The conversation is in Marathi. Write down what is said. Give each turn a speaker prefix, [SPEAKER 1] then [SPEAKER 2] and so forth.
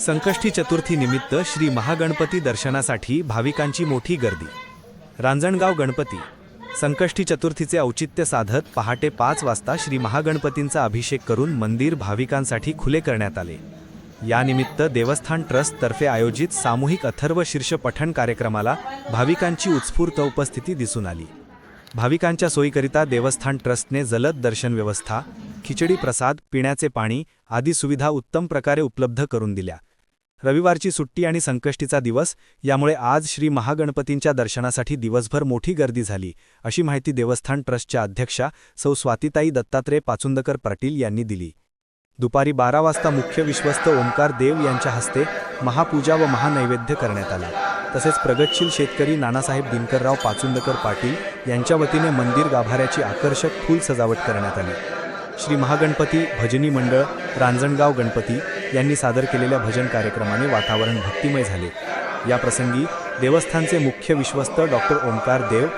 [SPEAKER 1] संकष्टी चतुर्थी निमित्त श्री महागणपती दर्शनासाठी भाविकांची मोठी गर्दी. रांजणगाव गणपती. संकष्टी चतुर्थीचे औचित्य साधत पहाटे पाच वाजता श्री महागणपतींचा अभिषेक करून मंदिर भाविकांसाठी खुले करण्यात आले. यानिमित्त देवस्थान ट्रस्टतर्फे आयोजित सामूहिक अथर्व शीर्ष पठण कार्यक्रमाला भाविकांची उत्स्फूर्त उपस्थिती दिसून आली. भाविकांच्या सोयीकरिता देवस्थान ट्रस्टने जलद दर्शन व्यवस्था खिचडी प्रसाद पिण्याचे पाणी आदी सुविधा उत्तम प्रकारे उपलब्ध करून दिल्या. रविवारची सुट्टी आणि संकष्टीचा दिवस यामुळे आज श्री महागणपतींच्या दर्शनासाठी दिवसभर मोठी गर्दी झाली अशी माहिती देवस्थान ट्रस्टच्या अध्यक्षा सौ स्वातिताई दत्तात्रय पाचुंदकर पाटील यांनी दिली. दुपारी बारा वाजता मुख्य विश्वस्त ओंकार देव यांच्या हस्ते महापूजा व महानैवेद्य करण्यात आला. तसेच प्रगतशील शेतकरी नानासाहेब दिनकरराव पाचुंदकर पाटील यांच्या वतीने मंदिर गाभाऱ्याची आकर्षक फूल सजावट करण्यात आली. श्री महागणपती भजनी मंडळ रांजणगाव गणपती यांनी सादर केलेल्या भजन कार्यक्रमाने वातावरण भक्तिमय झाले. या प्रसंगी देवस्थानचे मुख्य विश्वस्त डॉक्टर ओंकार देव